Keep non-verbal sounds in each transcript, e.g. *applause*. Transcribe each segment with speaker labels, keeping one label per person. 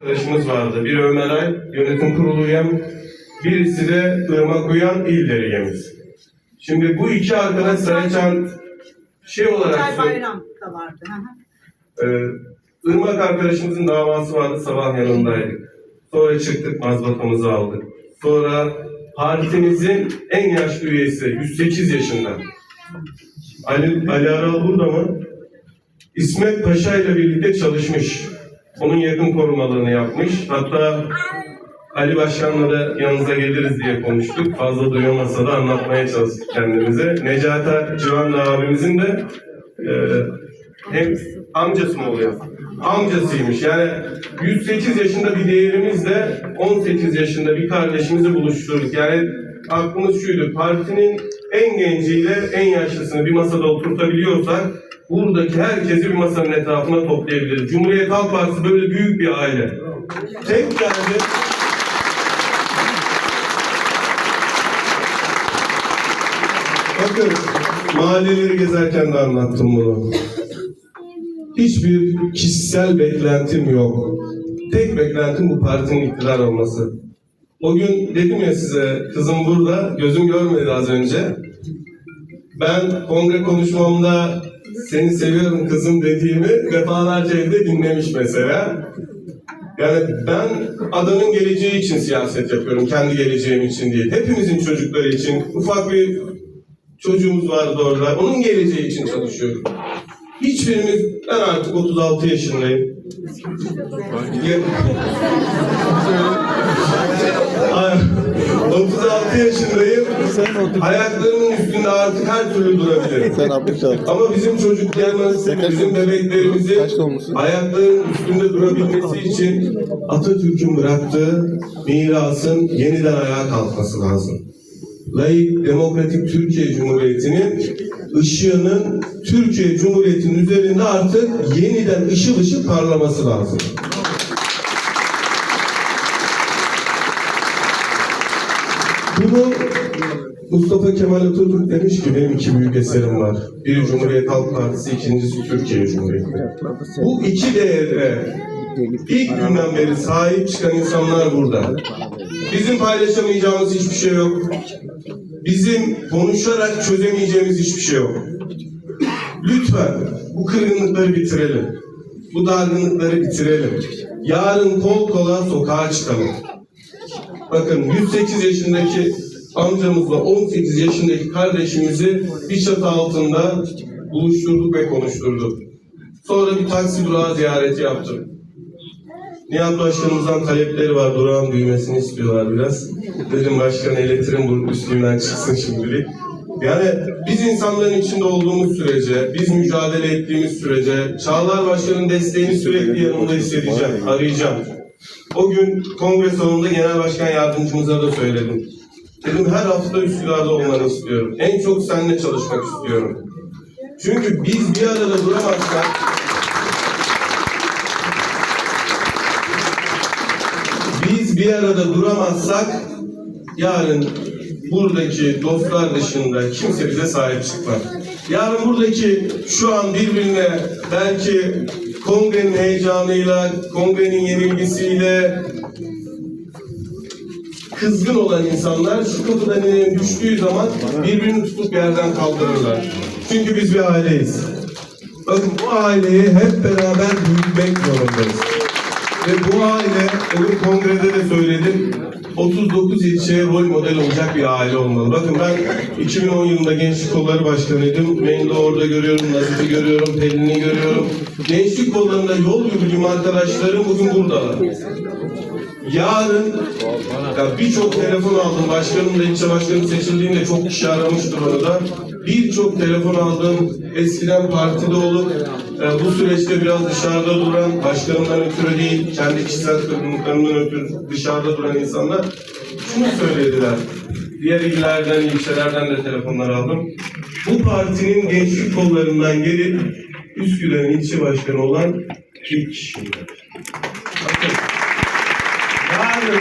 Speaker 1: arkadaşımız vardı. Biri Ömer Ay, yönetim kurulu üyem. Birisi de Irmak Uyan, il delegemiz. Şimdi bu iki arkadaş Saraçan şey olarak
Speaker 2: Çay bayram da vardı. hı hı.
Speaker 1: Ee, Irmak arkadaşımızın davası vardı sabah yanındaydık. Sonra çıktık mazbatamızı aldık. Sonra partimizin en yaşlı üyesi 108 yaşında. Ali, Ali Aral burada mı? İsmet Paşa ile birlikte çalışmış. Onun yakın korumalığını yapmış. Hatta Ali Başkan'la da yanınıza geliriz diye konuştuk. Fazla duyamasa da anlatmaya çalıştık kendimize. Necati Civanlı abimizin de e, hem amcası mı oluyor? Amcasıymış. Yani 108 yaşında bir değerimizle 18 yaşında bir kardeşimizi buluşturduk. Yani aklımız şuydu. Partinin en genciyle en yaşlısını bir masada oturtabiliyorsak buradaki herkesi bir masanın etrafına toplayabiliriz. Cumhuriyet Halk Partisi böyle büyük bir aile. Tek derdi Bakın mahalleleri gezerken de anlattım bunu. Hiçbir kişisel beklentim yok. Tek beklentim bu partinin iktidar olması. O gün dedim ya size kızım burada, gözüm görmedi az önce. Ben kongre konuşmamda seni seviyorum kızım dediğimi defalarca evde dinlemiş mesela. Yani ben adanın geleceği için siyaset yapıyorum, kendi geleceğim için değil. Hepimizin çocukları için ufak bir çocuğumuz vardı orada. Onun geleceği için çalışıyorum. Hiçbirimiz, ben artık 36 yaşındayım. *laughs* Ge- Ay, 36 yaşındayım. Ayaklarımın üstünde artık her türlü durabilirim.
Speaker 3: Sen.
Speaker 1: Ama bizim çocuklarımız, bizim bebeklerimizin ayaklarının üstünde durabilmesi için Atatürk'ün bıraktığı mirasın yeniden ayağa kalkması lazım. Layık Demokratik Türkiye Cumhuriyeti'nin ışığının Türkiye Cumhuriyeti'nin üzerinde artık yeniden ışıl ışıl parlaması lazım. Bunu Mustafa Kemal Atatürk demiş ki benim iki büyük eserim var. Biri Cumhuriyet Halk Partisi, ikincisi Türkiye Cumhuriyeti. Bu iki değere ilk günden beri sahip çıkan insanlar burada. Bizim paylaşamayacağımız hiçbir şey yok. Bizim konuşarak çözemeyeceğimiz hiçbir şey yok. Lütfen bu kırgınlıkları bitirelim. Bu dargınlıkları bitirelim. Yarın kol kola sokağa çıkalım. Bakın 108 yaşındaki amcamızla 18 yaşındaki kardeşimizi bir çatı altında buluşturduk ve konuşturduk. Sonra bir taksi durağı ziyareti yaptım. Nihat Başkanımızdan talepleri var. Durağın büyümesini istiyorlar biraz. Dedim başkan elektriğin bu üstünden çıksın şimdilik. Yani biz insanların içinde olduğumuz sürece, biz mücadele ettiğimiz sürece Çağlar Başkan'ın desteğini sürekli yanımda hissedeceğim, arayacağım. O gün kongre salonunda genel başkan yardımcımıza da söyledim. Dedim her hafta Üsküdar'da olmanı istiyorum. En çok seninle çalışmak istiyorum. Çünkü biz bir arada duramazsak biz bir arada duramazsak yarın buradaki dostlar dışında kimse bize sahip çıkmaz. Yarın buradaki şu an birbirine belki kongrenin heyecanıyla, kongrenin yenilgisiyle kızgın olan insanlar şu kapıdan ineyim düştüğü zaman birbirini tutup yerden kaldırırlar. Çünkü biz bir aileyiz. Bakın bu aileyi hep beraber büyütmek zorundayız. Ve bu aile, bugün kongrede de söyledim, 39 ilçeye rol model olacak bir aile olmalı. Bakın ben 2010 yılında Gençlik Kolları Başkanıydım. Beni de orada görüyorum, Nazif'i görüyorum, Pelin'i görüyorum. Gençlik kollarında yol yürüdüğüm arkadaşlarım bugün buradalar. Yarın ya birçok telefon aldım. Başkanım da ilçe başkanım seçildiğinde çok kişi aramıştır orada. Birçok telefon aldım. Eskiden partide olup e, bu süreçte biraz dışarıda duran, başkanımdan ötürü değil, kendi kişisel kırgınlıklarından ötürü dışarıda duran insanlar şunu söylediler. Diğer illerden, ilçelerden de telefonlar aldım. Bu partinin gençlik kollarından gelip Üsküdar'ın ilçe başkanı olan ilk kişiyim. Bakın, Yarın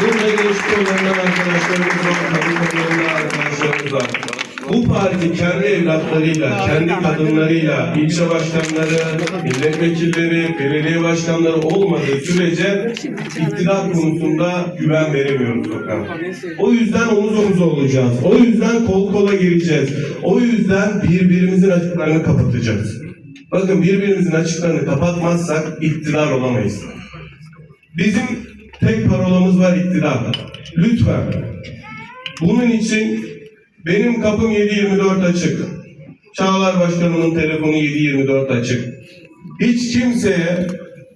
Speaker 1: Burada genç kollarından arkadaşlarımız var, kadın kollarından arkadaşlarımız var. Bu parti kendi evlatlarıyla, kendi kadınlarıyla, ilçe başkanları, milletvekilleri, belediye başkanları olmadığı sürece iktidar konusunda güven veremiyoruz Okan. O yüzden omuz omuza olacağız. O yüzden kol kola gireceğiz. O yüzden birbirimizin açıklarını kapatacağız. Bakın birbirimizin açıklarını kapatmazsak iktidar olamayız. Bizim tek parolamız var iktidar. Lütfen. Bunun için benim kapım 7-24 açık. Çağlar Başkanımın telefonu 7-24 açık. Hiç kimseye,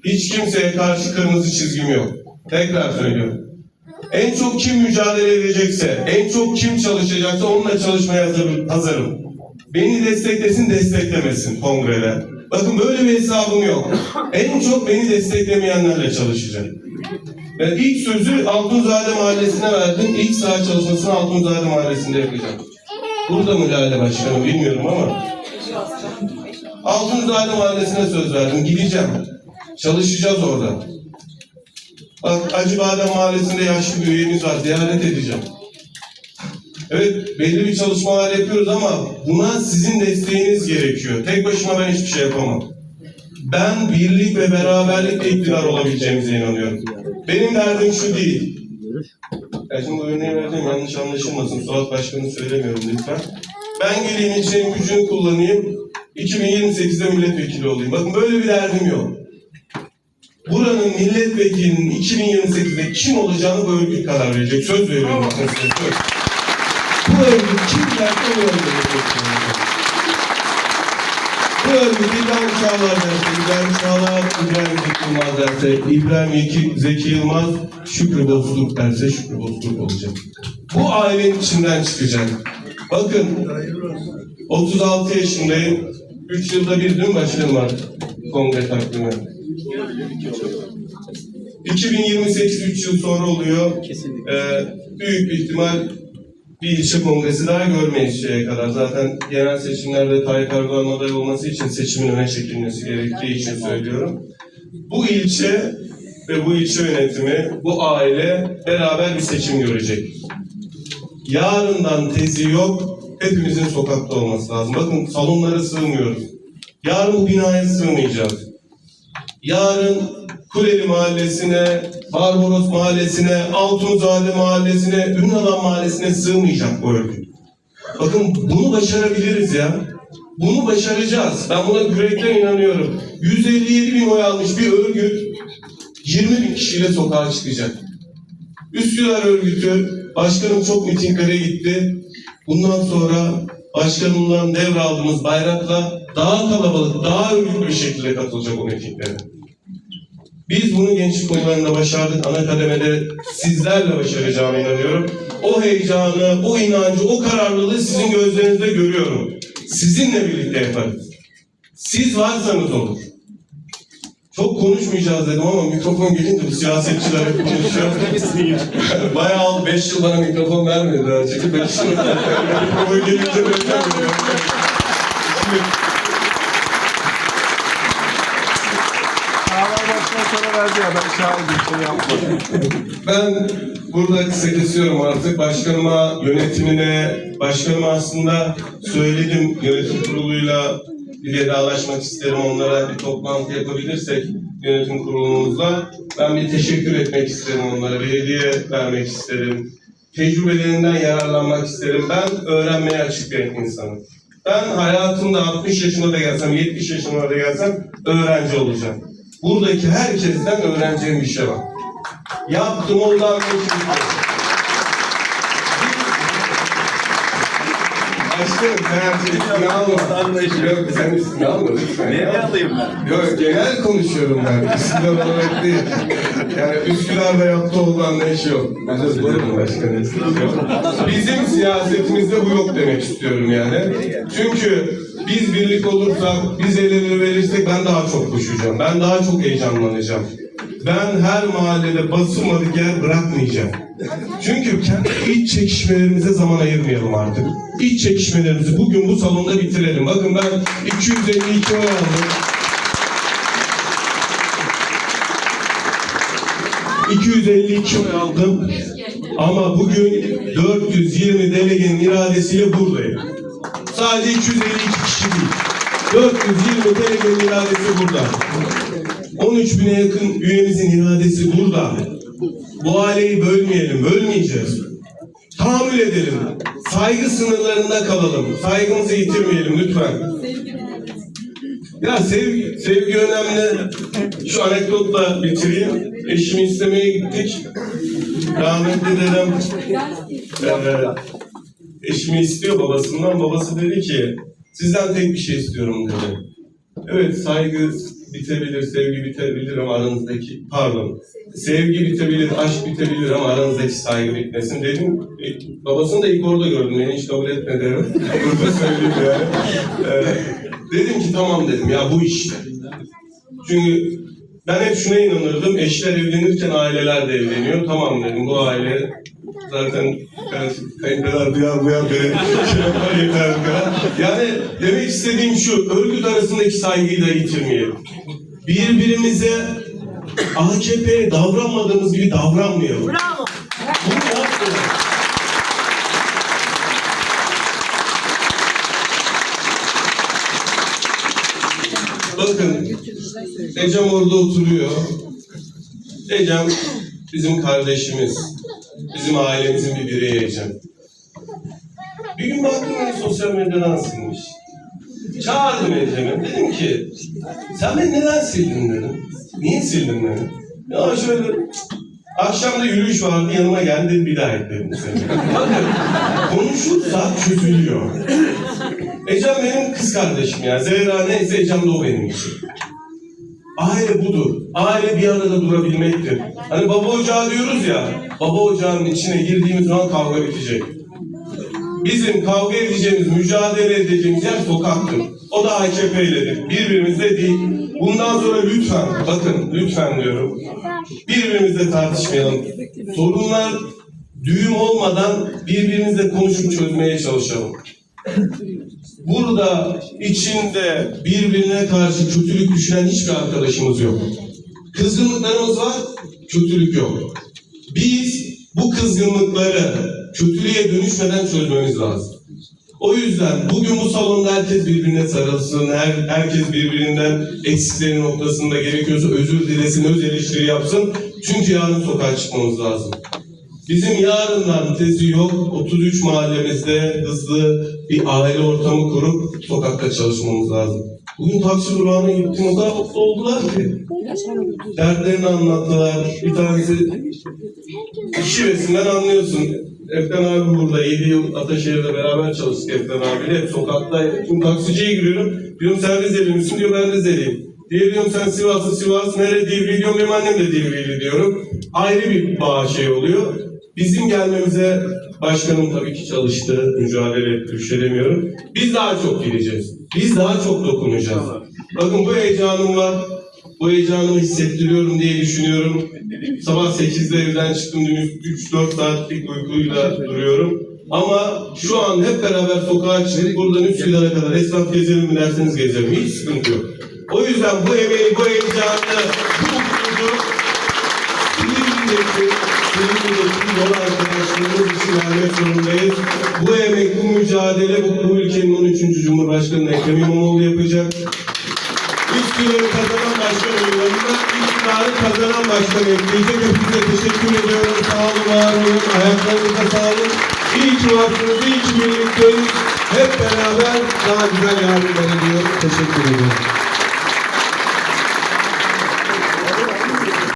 Speaker 1: hiç kimseye karşı kırmızı çizgim yok. Tekrar söylüyorum. En çok kim mücadele edecekse, en çok kim çalışacaksa onunla çalışmaya hazır, hazırım. Beni desteklesin, desteklemesin kongrede. Bakın böyle bir hesabım yok. En çok beni desteklemeyenlerle çalışacağım. Ben ilk sözü Altunzade Mahallesi'ne verdim. İlk saha çalışmasını Altunzade Mahallesi'nde yapacağım. Burada mı Lale Başkanım bilmiyorum ama. Altunzade Mahallesi'ne söz verdim. Gideceğim. Çalışacağız orada. Bak Acıbadem Mahallesi'nde yaşlı bir üyemiz var. Ziyaret edeceğim. Evet belli bir çalışmalar yapıyoruz ama buna sizin desteğiniz gerekiyor. Tek başıma ben hiçbir şey yapamam. Ben birlik ve beraberlikle iktidar olabileceğimize inanıyorum. Benim derdim şu değil. Ya şimdi örneği vereceğim yanlış anlaşılmasın. Suat Başkan'ı söylemiyorum lütfen. Ben geleyim ilçenin gücünü kullanayım. 2028'de milletvekili olayım. Bakın böyle bir derdim yok. Buranın milletvekilinin 2028'de kim olacağını bu örgüt karar verecek. Söz veriyorum bakın size söz. Bu örgüt kim derse o örgüt Bu örgüt İbrahim Çağlar derse, İbrahim Çağlar, İbrahim Zeki Yılmaz derse, İbrahim Zeki, Yılmaz, Şükrü Bozturk derse Şükrü Bozturk olacak. Bu ailenin içinden çıkacak. Bakın, 36 yaşındayım. 3 yılda bir dün başlığım var kongre takvimi. 2028 3 yıl sonra oluyor. Ee, büyük bir ihtimal bir ilçe kongresi daha görmeyiz şeye kadar. Zaten genel seçimlerde Tayyip Erdoğan aday olması için seçimin öne çekilmesi gerektiği için söylüyorum. Bu ilçe ve bu ilçe yönetimi, bu aile beraber bir seçim görecek. Yarından tezi yok, hepimizin sokakta olması lazım. Bakın salonlara sığmıyoruz. Yarın bu binaya sığmayacağız. Yarın Kuleli Mahallesi'ne, Barbaros Mahallesi'ne, Altunzade Mahallesi'ne, Ünlalan Mahallesi'ne sığmayacak bu örgüt. Bakın bunu başarabiliriz ya. Bunu başaracağız. Ben buna yürekten inanıyorum. 157 bin oy almış bir örgüt 20 bin kişiyle sokağa çıkacak. Üsküdar örgütü, başkanım çok mitinglere gitti. Bundan sonra başkanımdan devraldığımız bayrakla daha kalabalık, daha örgütlü bir şekilde katılacak o mitinglere. Biz bunu gençlik konularında başardık. Ana kademede sizlerle başaracağıma inanıyorum. O heyecanı, o inancı, o kararlılığı sizin gözlerinizde görüyorum. Sizinle birlikte yaparız. Siz varsanız olur. Çok konuşmayacağız dedim ama mikrofon gelince bu siyasetçiler hep konuşuyor. *laughs* Bayağı 5 yıl bana mikrofon vermediler. Çünkü 5 yıl *laughs* mikrofon gelince beklemiyor. *laughs*
Speaker 3: Çağlar başkan sana verdi ya ben şahidim şey yapmadım.
Speaker 1: Ben burada kesiyorum artık. Başkanıma, yönetimine, başkanıma aslında söyledim yönetim kuruluyla bir vedalaşmak isterim. Onlara bir toplantı yapabilirsek yönetim kurulumuzla. Ben bir teşekkür etmek isterim onlara. Bir hediye vermek isterim. Tecrübelerinden yararlanmak isterim. Ben öğrenmeye açık bir insanım. Ben hayatımda 60 yaşına da gelsem, 70 yaşına da gelsem öğrenci olacağım. Buradaki herkesten öğreneceğim bir şey var. Yaptım ondan bitmedi. Başkanım sen üstüne alma. Yok sen üstüne alma lütfen.
Speaker 3: Nereye
Speaker 1: ya.
Speaker 3: alayım ben?
Speaker 1: Yok genel konuşuyorum ben. Üsküdar olarak değil. Yani Üsküdar'da yaptığı olan ne iş yok. Özür dilerim başkanım. Bizim siyasetimizde bu yok demek istiyorum yani. Çünkü biz birlik olursak, biz el ele verirsek ben daha çok koşacağım. Ben daha çok heyecanlanacağım. Ben her mahallede basılmadık yer bırakmayacağım. Çünkü kendi iç çekişmelerimize zaman ayırmayalım artık. İç çekişmelerimizi bugün bu salonda bitirelim. Bakın ben 252 oy aldım. 252 oy aldım. Ama bugün 420 delegenin iradesiyle buradayım. Sadece 252 kişi değil. 420 delegenin iradesi burada. 13 bine yakın üyemizin iradesi burada. Bu aileyi bölmeyelim, bölmeyeceğiz. Tahammül edelim. Saygı sınırlarında kalalım. Saygımızı yitirmeyelim lütfen. Ya sevgi, sevgi önemli. Şu anekdotla bitireyim. Eşimi istemeye gittik. Rahmetli dedem eee, eşimi istiyor babasından. Babası dedi ki sizden tek bir şey istiyorum dedi. Evet saygı bitebilir, sevgi bitebilir ama aranızdaki pardon. Sevgi bitebilir, aşk bitebilir ama aranızdaki saygı bitmesin dedim. E, babasını da ilk orada gördüm. Beni hiç kabul etmedi. *laughs* Burada söyleyeyim yani. Ee, dedim ki tamam dedim ya bu işte. Çünkü ben hep şuna inanırdım. Eşler evlenirken aileler de evleniyor. Tamam dedim bu aile zaten ben kayınpeder duyar duyar beni şey yapar yeter kadar. Yani demek istediğim şu örgüt arasındaki saygıyı da yitirmeyelim. Birbirimize AKP'ye davranmadığımız gibi davranmayalım.
Speaker 2: Bravo.
Speaker 1: Bunu yapmayalım. Bakın, Ecem orada oturuyor. Ecem bizim kardeşimiz. Bizim ailemizin bir bireyi Ecem. Bir gün baktım beni sosyal medyadan silmiş. Çağırdım Ecem'i. Dedim ki, sen beni neden sildin dedim. Niye sildin beni? Ya şöyle, akşam da yürüyüş vardı yanıma geldi bir daha ekledim seni. Bakın, konuşursak çözülüyor. Ecem benim kız kardeşim ya. Zehra neyse Ecem de o benim için. Aile budur. Aile bir arada durabilmektir. Hani baba ocağı diyoruz ya, baba ocağının içine girdiğimiz zaman kavga bitecek. Bizim kavga edeceğimiz, mücadele edeceğimiz yer sokaktır. O da AKP'ledir. Birbirimizle değil. Bundan sonra lütfen, bakın lütfen diyorum. Birbirimizle tartışmayalım. Sorunlar düğüm olmadan birbirimizle konuşup çözmeye çalışalım. Burada içinde birbirine karşı kötülük düşünen hiçbir arkadaşımız yok. Kızgınlıklarımız var, kötülük yok. Biz bu kızgınlıkları kötülüğe dönüşmeden çözmemiz lazım. O yüzden bugün bu salonda herkes birbirine sarılsın, her, herkes birbirinden eksikleri noktasında gerekiyorsa özür dilesin, öz eleştiri yapsın. Çünkü yarın sokağa çıkmamız lazım. Bizim yarından tezi yok. 33 mahallemizde hızlı bir aile ortamı kurup sokakta çalışmamız lazım. Bugün taksi durağına gittim o kadar mutlu oldular ki. Dertlerini anlattılar. Bir tanesi şivesinden anlıyorsun. Efkan abi burada 7 yıl Ataşehir'de beraber çalıştık Efkan abiyle. Hep sokakta. Şimdi taksiciye giriyorum. Diyorum sen Rizeli misin? Diyor ben Rizeliyim. Diye diyorum sen Sivaslı Sivas nerede Divri diyorum benim annem de Divrili diyorum. Ayrı bir bağ şey oluyor. Bizim gelmemize başkanım tabii ki çalıştı, mücadele etti, bir şey demiyorum. Biz daha çok gideceğiz. Biz daha çok dokunacağız. Bakın bu heyecanım var. Bu heyecanımı hissettiriyorum diye düşünüyorum. Sabah 8'de evden çıktım dün 3-4 saatlik uykuyla duruyorum. Ama şu an hep beraber sokağa çıkıp buradan Üsküdar'a kadar esnaf gezelim mi derseniz gezelim. Hiç sıkıntı yok. O yüzden bu emeği, bu heyecanı, bu mutluluğu Silivri'deki yol arkadaşlarımız için vermek zorundayız. Bu emek, bu mücadele bu, bu ülkenin 13. Cumhurbaşkanı Ekrem İmamoğlu yapacak. Üsküdar'ı kazanan başkan oylarında iktidarı kazanan başkan ekleyecek. Hepinize teşekkür ediyorum. Sağ olun, var olun. Ayaklarınıza sağlık. İyi ki varsınız, iyi ki birlikteyiz. Hep beraber daha güzel yarınlar ediyorum. Teşekkür ediyorum.